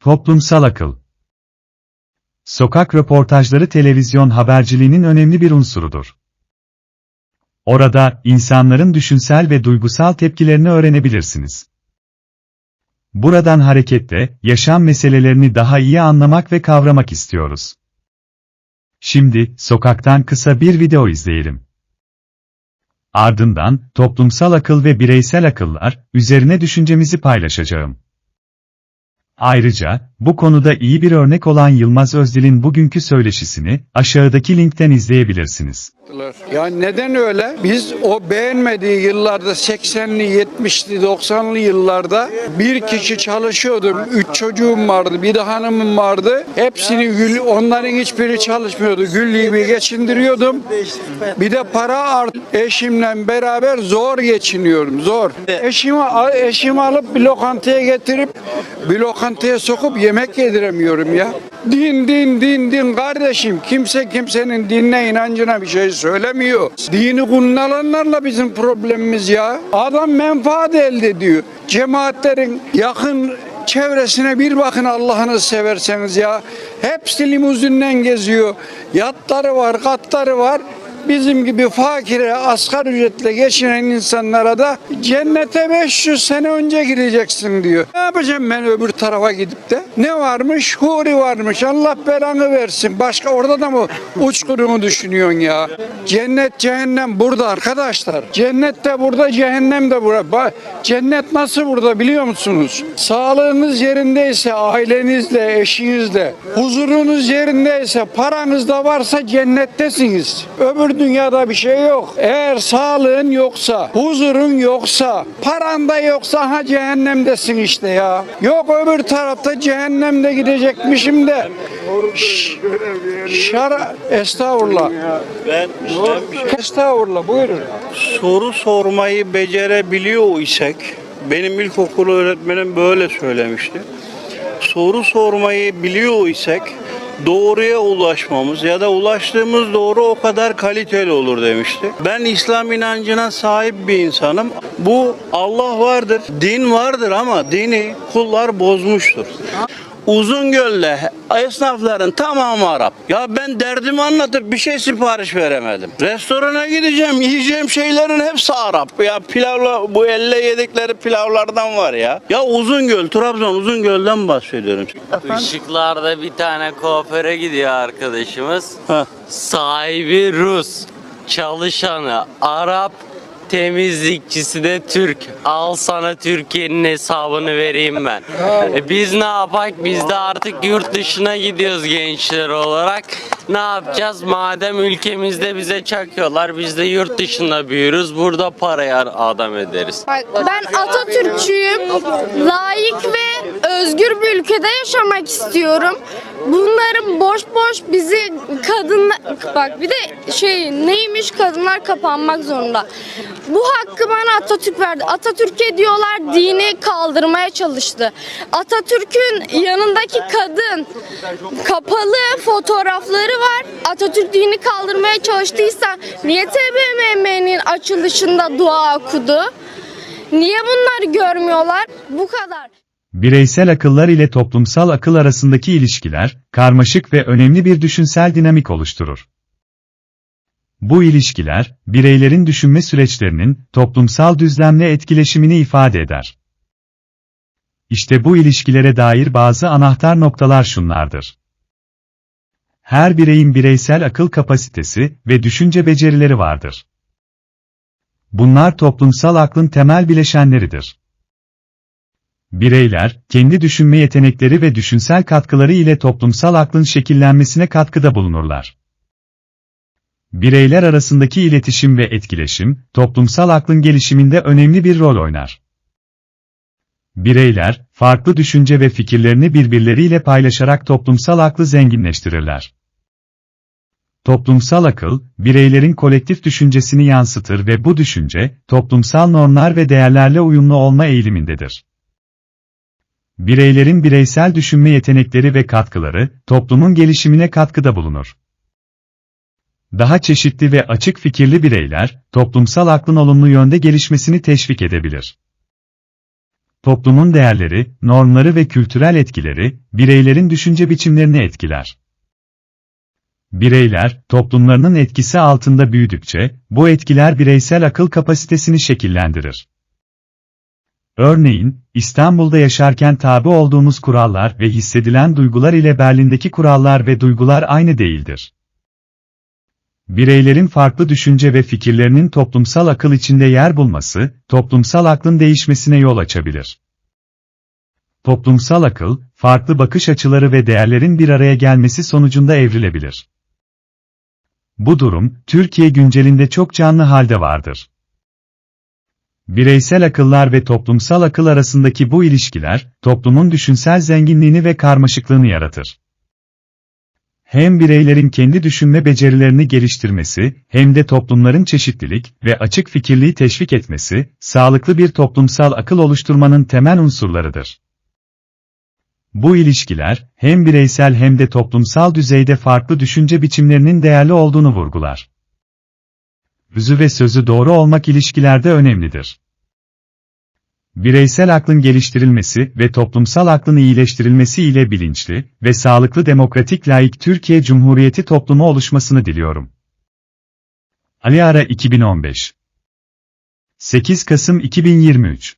Toplumsal akıl Sokak röportajları televizyon haberciliğinin önemli bir unsurudur. Orada, insanların düşünsel ve duygusal tepkilerini öğrenebilirsiniz. Buradan hareketle, yaşam meselelerini daha iyi anlamak ve kavramak istiyoruz. Şimdi, sokaktan kısa bir video izleyelim. Ardından, toplumsal akıl ve bireysel akıllar, üzerine düşüncemizi paylaşacağım. Ayrıca, bu konuda iyi bir örnek olan Yılmaz Özdil'in bugünkü söyleşisini, aşağıdaki linkten izleyebilirsiniz. Ya neden öyle? Biz o beğenmediği yıllarda 80'li, 70'li, 90'lı yıllarda bir kişi çalışıyordu. Üç çocuğum vardı, bir de hanımım vardı. Hepsini gül, onların hiçbiri çalışmıyordu. Gül gibi geçindiriyordum. Bir de para art. Eşimle beraber zor geçiniyorum, zor. Eşimi, eşimi alıp bir lokantaya getirip bir lokantaya sokup yemek yediremiyorum ya. Din din din din kardeşim kimse kimsenin dinine inancına bir şey söylemiyor. Dini kullanan bizim problemimiz ya. Adam menfaat elde ediyor. Cemaatlerin yakın çevresine bir bakın Allah'ını severseniz ya. Hepsi limuzinden geziyor. Yatları var, katları var. Bizim gibi fakire, asgari ücretle geçinen insanlara da cennete 500 sene önce gireceksin diyor. Ne yapacağım ben öbür tarafa gidip de? Ne varmış? Huri varmış. Allah belanı versin. Başka orada da mı uçkurumu düşünüyorsun ya? Cennet, cehennem burada arkadaşlar. Cennet de burada, cehennem de burada. Cennet nasıl burada biliyor musunuz? Sağlığınız yerindeyse ailenizle, eşinizle, huzurunuz yerindeyse, paranız da varsa cennettesiniz. Öbür dünyada bir şey yok. Eğer sağlığın yoksa, huzurun yoksa, paran da yoksa ha cehennemdesin işte ya. Yok öbür tarafta cehennemde gidecekmişim de. Şara estağfurullah. Ben, ben Estağfurullah buyurun. soru sormayı becerebiliyor isek, benim ilkokul öğretmenim böyle söylemişti. Soru sormayı biliyor isek, doğruya ulaşmamız ya da ulaştığımız doğru o kadar kaliteli olur demişti. Ben İslam inancına sahip bir insanım. Bu Allah vardır, din vardır ama dini kullar bozmuştur. Uzungöl'de esnafların tamamı Arap. Ya ben derdimi anlatıp bir şey sipariş veremedim. Restorana gideceğim, yiyeceğim şeylerin hepsi Arap. Ya pilavla bu elle yedikleri pilavlardan var ya. Ya Uzungöl, Trabzon Uzungöl'den bahsediyorum. Işıklarda bir tane kuaföre gidiyor arkadaşımız. Heh. Sahibi Rus, çalışanı Arap, temizlikçisi de Türk. Al sana Türkiye'nin hesabını vereyim ben. E biz ne yapak? Biz de artık yurt dışına gidiyoruz gençler olarak. Ne yapacağız? Madem ülkemizde bize çakıyorlar, biz de yurt dışında büyürüz. Burada parayı adam ederiz. Ben Atatürkçüyüm. Layık ve özgür bir ülkede yaşamak istiyorum. Bunların boş boş bizi kadın bak bir de şey neymiş kadınlar kapanmak zorunda. Bu hakkı bana Atatürk verdi. Atatürk'e diyorlar dini kaldırmaya çalıştı. Atatürk'ün yanındaki kadın kapalı fotoğrafları var. Atatürk dini kaldırmaya çalıştıysa niye TBMM'nin açılışında dua okudu? Niye bunları görmüyorlar? Bu kadar. Bireysel akıllar ile toplumsal akıl arasındaki ilişkiler, karmaşık ve önemli bir düşünsel dinamik oluşturur. Bu ilişkiler, bireylerin düşünme süreçlerinin toplumsal düzlemle etkileşimini ifade eder. İşte bu ilişkilere dair bazı anahtar noktalar şunlardır. Her bireyin bireysel akıl kapasitesi ve düşünce becerileri vardır. Bunlar toplumsal aklın temel bileşenleridir. Bireyler, kendi düşünme yetenekleri ve düşünsel katkıları ile toplumsal aklın şekillenmesine katkıda bulunurlar. Bireyler arasındaki iletişim ve etkileşim, toplumsal aklın gelişiminde önemli bir rol oynar. Bireyler, farklı düşünce ve fikirlerini birbirleriyle paylaşarak toplumsal aklı zenginleştirirler. Toplumsal akıl, bireylerin kolektif düşüncesini yansıtır ve bu düşünce, toplumsal normlar ve değerlerle uyumlu olma eğilimindedir. Bireylerin bireysel düşünme yetenekleri ve katkıları, toplumun gelişimine katkıda bulunur. Daha çeşitli ve açık fikirli bireyler, toplumsal aklın olumlu yönde gelişmesini teşvik edebilir. toplumun değerleri, normları ve kültürel etkileri, bireylerin düşünce biçimlerini etkiler. Bireyler, toplumlarının etkisi altında büyüdükçe, bu etkiler bireysel akıl kapasitesini şekillendirir. Örneğin, İstanbul'da yaşarken tabi olduğumuz kurallar ve hissedilen duygular ile Berlin'deki kurallar ve duygular aynı değildir. Bireylerin farklı düşünce ve fikirlerinin toplumsal akıl içinde yer bulması, toplumsal aklın değişmesine yol açabilir. Toplumsal akıl, farklı bakış açıları ve değerlerin bir araya gelmesi sonucunda evrilebilir. Bu durum, Türkiye güncelinde çok canlı halde vardır. Bireysel akıllar ve toplumsal akıl arasındaki bu ilişkiler, toplumun düşünsel zenginliğini ve karmaşıklığını yaratır. Hem bireylerin kendi düşünme becerilerini geliştirmesi, hem de toplumların çeşitlilik ve açık fikirliği teşvik etmesi, sağlıklı bir toplumsal akıl oluşturmanın temel unsurlarıdır. Bu ilişkiler, hem bireysel hem de toplumsal düzeyde farklı düşünce biçimlerinin değerli olduğunu vurgular. Özü ve sözü doğru olmak ilişkilerde önemlidir. Bireysel aklın geliştirilmesi ve toplumsal aklın iyileştirilmesi ile bilinçli ve sağlıklı demokratik layık Türkiye Cumhuriyeti toplumu oluşmasını diliyorum. Ali Ara 2015 8 Kasım 2023